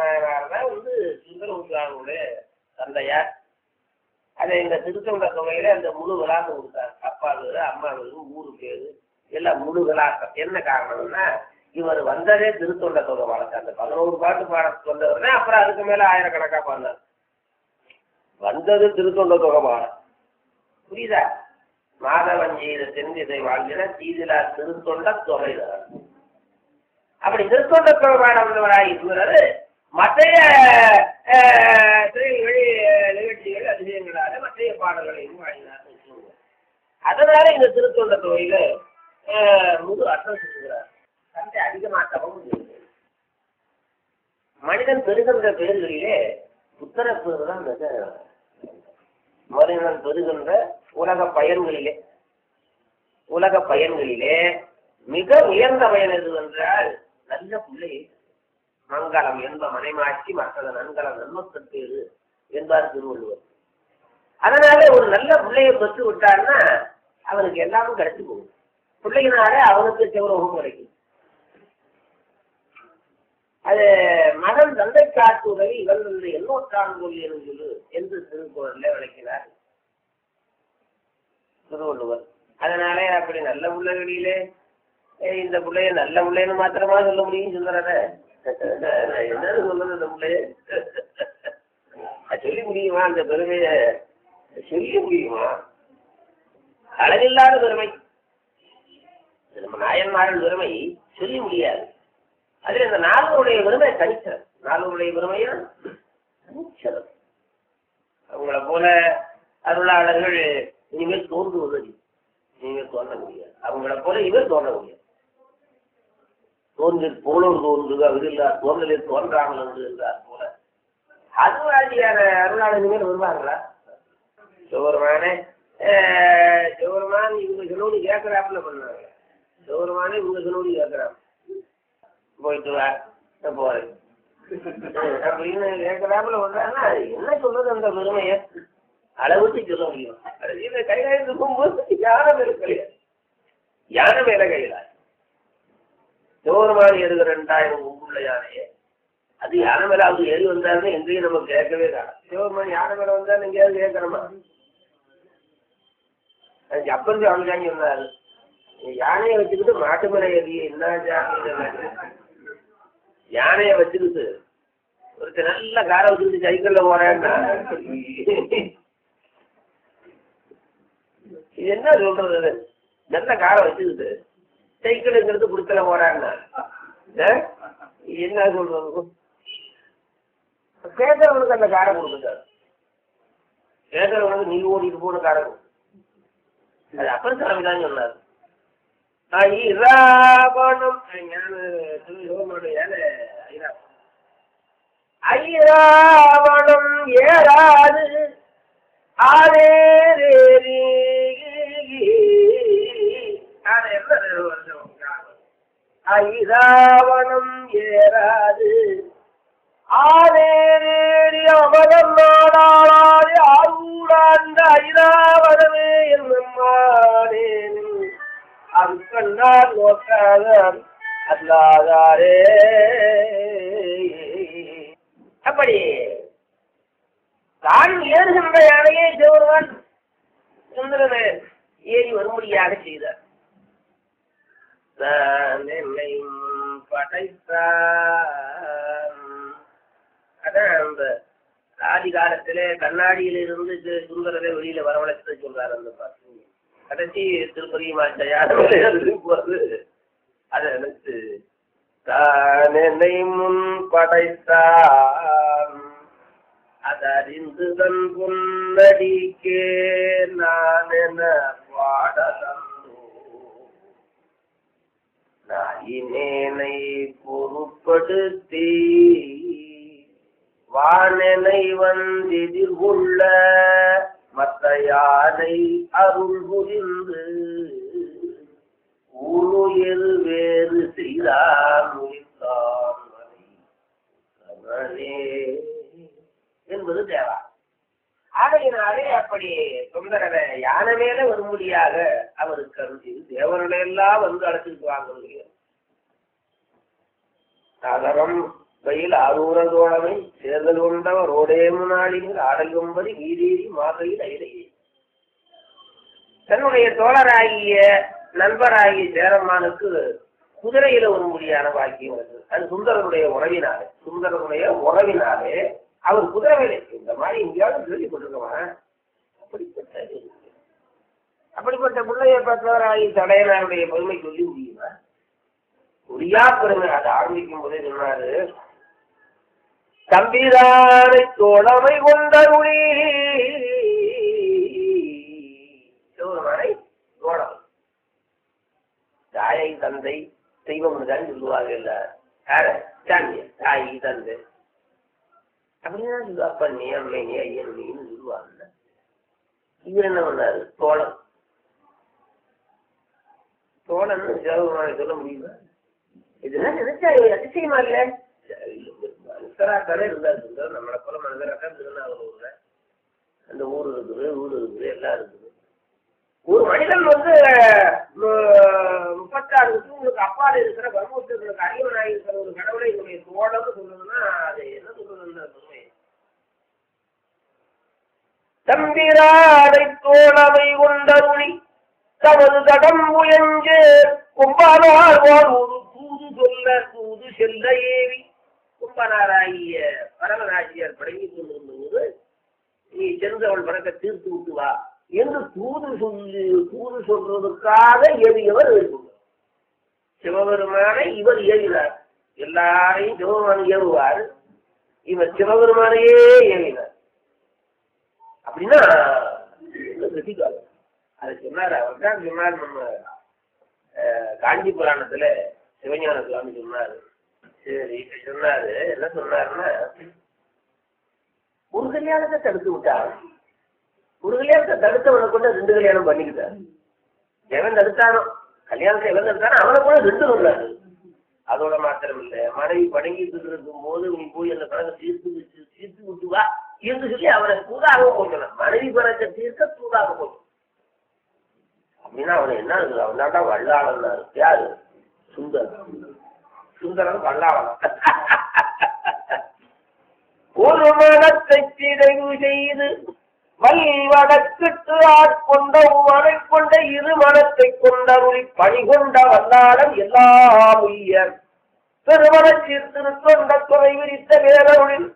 நாயனார் தான் வந்து உங்களாருடைய தந்தையார். அதை இந்த திருத்தொண்ட தொகையில அந்த முழு விளாசம் கொடுத்தார். அப்பா பேரு அம்மா பேரு ஊரு பேரு எல்லாம் முழு விளாசம் என்ன காரணம்னா இவர் வந்ததே திருத்தொண்ட தொகை வழக்கு. அந்த பதினோரு பாட்டு பாட வந்தவர் அப்புறம் அதுக்கு மேல ஆயிரக்கணக்கா பாடினார். வந்தது திருத்தொண்ட தொகை பாடம் புரியுதா? மாதவன் செய்த தென்னிதை வாழ்கிற சீதிலா திருத்தொண்ட தொகைதான் அப்படி திருத்தொண்ட தொகை பாடம் வந்தவராய் இருக்கிறது மற்றைய அஹ், நிகழ்ச்சிகள் அதிசயங்களால மற்றைய பாடல்களையும் பாடினார் அதனால இந்த திருத்தொண்ட தொகையில முது முழு அர்த்தம் செலுத்துகிறார் தந்தை அதிகமாக்கவும் மனிதன் பெறுகின்ற பேர்களிலே புத்தர தான் மிக மனிதன் பெறுகின்ற உலக பயன்களிலே. உலக பயன்களிலே மிக உயர்ந்த பயன் எது என்றால் நல்ல பிள்ளை மங்களம் என்ப மனைமாட்சி மற்றது நன்கலம் நன்மக்கட்டேறு என்பார் திருவள்ளுவர். அதனால ஒரு நல்ல பிள்ளையை பெற்று விட்டாருன்னா அவனுக்கு எல்லாமும் கிடைச்சு போகும். பிள்ளையினால அவனுக்கு செவரோகம் கிடைக்கும். அது மகன் தந்தை காட்டுதவி இவன் வந்து எண்ணூற்றாண்டு சொல்லு என்று திருக்குறள்ல விளக்கினார் திருவள்ளுவர். அதனாலே அப்படி நல்ல பிள்ளைகளிலே ஏய், இந்த பிள்ளைய நல்ல பிள்ளைன்னு மாத்திரமா சொல்ல முடியும் சொல்றத என்ன சொல்றது நம்மளே சொல்லி முடியுமா? அந்த பெருமைய சொல்லி முடியுமா? அளவில்லாத பெருமை. நம்ம நாயன்மாரின் பெருமை. சொல்லி முடியாது. அதில் இந்த நால்வருடைய பெருமை தனிச்சது நால்வருடைய பெருமையா? தனிச்சது அவங்கள போல அருளாளர்கள் இனிமேல் தோன்றுவது இனிமேல் தோன்ற முடியாது. அவங்கள போல இவர் தோன்ற முடியாது. தோன்றில் போலோர் தோன்றுக அவரில்லார் தோன்றலில் தோன்றாமல் என்று என்றார் போல. அதுவாதியான அருளாளர் வருவாங்களா சிவருமானே சிவருமான் இவங்க சொல்லி கேட்கிறாப்புல பண்ணாங்க சிவருமானே இவங்க சொல்லி கேட்கிறாங்க போயிட்டு வா நான் போறேன். அப்படின்னு கேட்கறாப்புல பண்றாங்கன்னா என்ன சொல்றது அந்த பெருமையை? அளவுக்கு சொல்ல முடியும். கடைசியில் கைலாயத்து போகும்போது யானை மேல கிடையாது யானை மேல கையிலாய் சிவருமான் ரெண்டாயிரம் உள்ள யானையே. அது யானை மேல அவங்க ஏறி வந்தாருன்னு எங்கேயும் நம்ம கேட்கவே காணும் சிவருமான் யானை மேல வந்தாரு எங்கேயாவது கேட்கணுமா? அது அப்பன் அவங்க தான் சொன்னாரு யானையை வச்சுக்கிட்டு மாட்டு மேல ஏறி என்ன யானையை வச்சுக்கிட்டு ஒருத்தர் நல்ல காரை வச்சுக்கிட்டு சைக்கிள்ல போறேன்னா? இது என்ன சொல்றது? நல்ல காரை வச்சுக்கிட்டு சைக்கிளுங்கிறது குடுக்கல போறாங்க. என்ன சொல்றது? கேட்கறவனுக்கு அந்த காரை கொடுக்குறாரு கேட்கறவனுக்கு நீ ஓடிட்டு போன காரை கொடு. அது அப்பன் சாமி தான் சொன்னார். ஐராவணம் ஞான சிவபெருமானுடைய ஐராவணம் ஐராவணம் ஏறாது. ஆரேரேரி ஐராவணம் ஏறாது. ஆனேரேடி அமலம் நாடாளாது ஆரூடாந்த ஐராவணமே என்னம்மாடேன் அது கண்டார் நோக்காத அல்லாதாரே. அப்படி தான் ஏறுகின்ற யானையை சிவருமான் சுந்தரன் ஏறி வரும்படியாக செய்தார். தான் என்னை படைத்தான். அதான் அந்த ஆதி காலத்திலே கண்ணாடியில இருந்து சுந்தரரை வெளியில வரவழைத்து சொல்றாரு அந்த பாட்டு கடைசி திருப்பதியுமாச்சையார் போறது அதை நினைச்சு தான் என்னை முன் படைத்தான். அதறிந்து தன் பொன்னடிக்கே நான் என பாடலாம். இனேனை பொருட்படுத்தி வானனை வந்தெதிர்கொள்ள மத்த யானை அருள் புரிந்து ஊருயிர் வேறு செய்தார் முடித்தான் என்பது தேவா. ஆகையினாலே அப்படி சுந்தரனை யானை மேல வரும்படியாக அவருக்கு அருள் செய்து தேவர்களை எல்லாம் வந்து அழைச்சிட்டு வாங்க முடியும் அதரம் வெயில் ஆரூர தோழமை சேர்தல் கொண்டவர் ரோடேமு நாளில் ஆடல் கொம்பது வீரேறி மாதையில் ஐலையே தன்னுடைய தோழராகிய நண்பராகிய சேரம்மானுக்கு குதிரையில வரும்படியான பாக்கியம் வருது அது சுந்தரனுடைய உறவினாலே சுந்தரனுடைய உறவினாலே அவர் குதிரை வேலை இந்த மாதிரி எங்கேயாவது கொண்டிருக்கவன் அப்படிப்பட்ட அப்படிப்பட்ட பிள்ளைய பார்த்தவராகி தடையனாருடைய பெருமை சொல்லி முடியுமா? முடியா அதை ஆரம்பிக்கும் போதே சொன்னாரு. தம்பிதானை தோழமை கொண்டருளி சிவபெருமானை தோழமை. தாயை தந்தை தெய்வம் தான் சொல்லுவாங்க இல்ல. யார? சாமி தாய் தந்தை. அப்படின்னா சொல்லுவாப்பா நீ அம்மை நீ ஐயன் நீன்னு சொல்லுவாங்க. இவர் என்ன பண்ணாரு? தோழன். தோழன் சிவபெருமானை சொல்ல முடியுமா? இதெல்லாம் நினைச்சா அதிசயமா இல்ல? மனுஷராக்காரே இருந்தாரு சுந்தர் நம்மளை போல மனிதராக்கா திருநாவலூர்ல அந்த ஊர் இருக்குது ஊர் இருக்குது எல்லாம் இருக்குது. ஒரு மனிதன் வந்து முப்பத்தாறு வருஷங்களுக்கு அப்பால் இருக்கிற பிரம்மோத்தர்களுக்கு அறிவனாக இருக்கிற ஒரு கடவுளை என்னுடைய தோழன்னு சொல்றதுன்னா அது என்ன சொல்றது உண்மை. தம்பிராடை தோழமை கொண்டருளி தமது தடம் முயஞ்சு கும்பனாழ்வார் ஒரு தூது சொல்ல தூது செல்ல ஏவி கும்பனாராகிய பரமராஜியார் படங்கி போது நீ சென்று அவள் பறக்க தீர்த்து விட்டு வா என்று தூது சொல்லி தூது சொல்றதுக்காக ஏவியவர் சிவபெருமானை இவர் ஏவினார். எல்லாரையும் சிவபெருமான் ஏவுவார். இவர் சிவபெருமானையே ஏவினார். அப்படின்னா என்ன அதை சொன்னார் அவர் தான் சொன்னார் நம்ம அஹ், காஞ்சி புராணத்துல சிவஞான சுவாமி சொன்னாரு. சரி சொன்னாரு. என்ன சொன்னாருன்னா ஒரு கல்யாணத்தை தடுத்து விட்டார். ஒரு கல்யாணத்தை தடுத்தவனை கொண்டு ரெண்டு கல்யாணம் பண்ணிக்கிட்டார். எவன் தடுத்தானோ கல்யாணத்தை எவன் தடுத்தானோ அவனை கூட ரெண்டு சொன்னாரு. அதோட மாத்திரம் இல்ல மனைவி பணங்கிட்டு இருக்கும் போது நீ போய் அந்த பணத்தை தீர்த்து வச்சு தீர்த்து விட்டு வா என்று சொல்லி அவனை சூதாக போகணும் மனைவி பணத்தை தீர்க்க சூதாக போகணும் அப்படின்னா அவனை என்ன இருக்குது அவன் தான். வல்லாளன் யாரு? சுந்தரம் சுந்தரன் ஒரு மனத்தை சிதைவு செய்து வல்வடக்கிட்டு ஆட்கொண்ட உமனை கொண்ட இரு மனத்தை கொண்டருளி பணி கொண்ட வல்லாளன் எல்லாம் உயர். திருமண சீர்திருத்தொண்ட துறை விரித்த வேரருளில்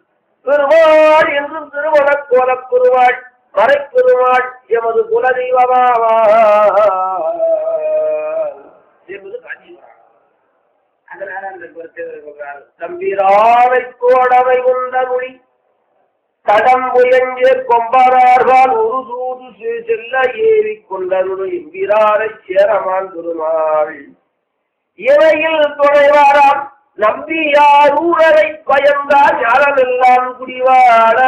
பெருமாள் என்றும் திருமண கோலப் பெருமாள் மறைப்பெருமாள் எமது குலதெய்வமாவா என்பது காஞ்சிபுரம் அதனால அந்த கருத்தை சொல்றார் தம்பிராவை கோடவை உண்ட மொழி. தடம் முயஞ்சே கொம்பரார்வால் ஒரு தூது செல்ல ஏறி கொண்டருள் எம்பிராரை சேரமான் திருநாள் இவையில் துணைவாராம் நம்பியார் ஊரரை பயந்தார் யாரெல்லாம் குடிவாட.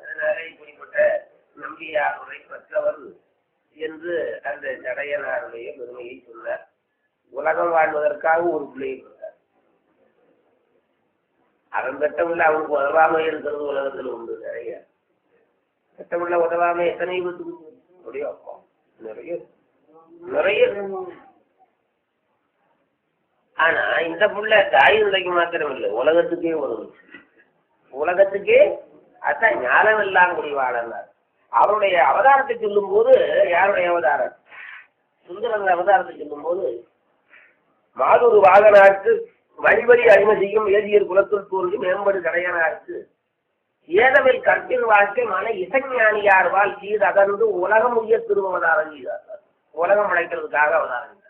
அதனால இப்படிப்பட்ட நம்பியார் உரை என்று அந்த ஜடையனாருடைய பெருமையை சொன்னார். உலகம் வாழ்வதற்காக ஒரு பிள்ளையை கொடுத்தார் அவன் பெற்றமில்ல அவனுக்கு உதவாமை இருக்கிறது உலகத்தில் உண்டு நிறைய. பெற்றமில்ல உதவாமை எத்தனை பேத்துக்கு அப்படியே நிறைய நிறைய. ஆனா இந்த புள்ள தாய் நிலைக்கு மாத்திரம் இல்லை உலகத்துக்கே உதவும் உலகத்துக்கே அதான் ஞானம் இல்லாம முடிவாளர் அவருடைய அவதாரத்தை சொல்லும் போது யாருடைய அவதாரம்? சுந்தரன் அவதாரத்தை சொல்லும் போது மாதூர் வாகனாக்கு வழிவழி அடிமை செய்யும் வேதியர் குலத்தில் தோன்றி மேம்படு கடையனாருக்கு. ஏதமில் கற்பின் வாழ்க்கை மன இசைஞானியார் வாழ் சீர் அகர்ந்து உலகம் உயர் திருவதாரம் செய்தார். உலகம் அழைக்கிறதுக்காக அவதாரம்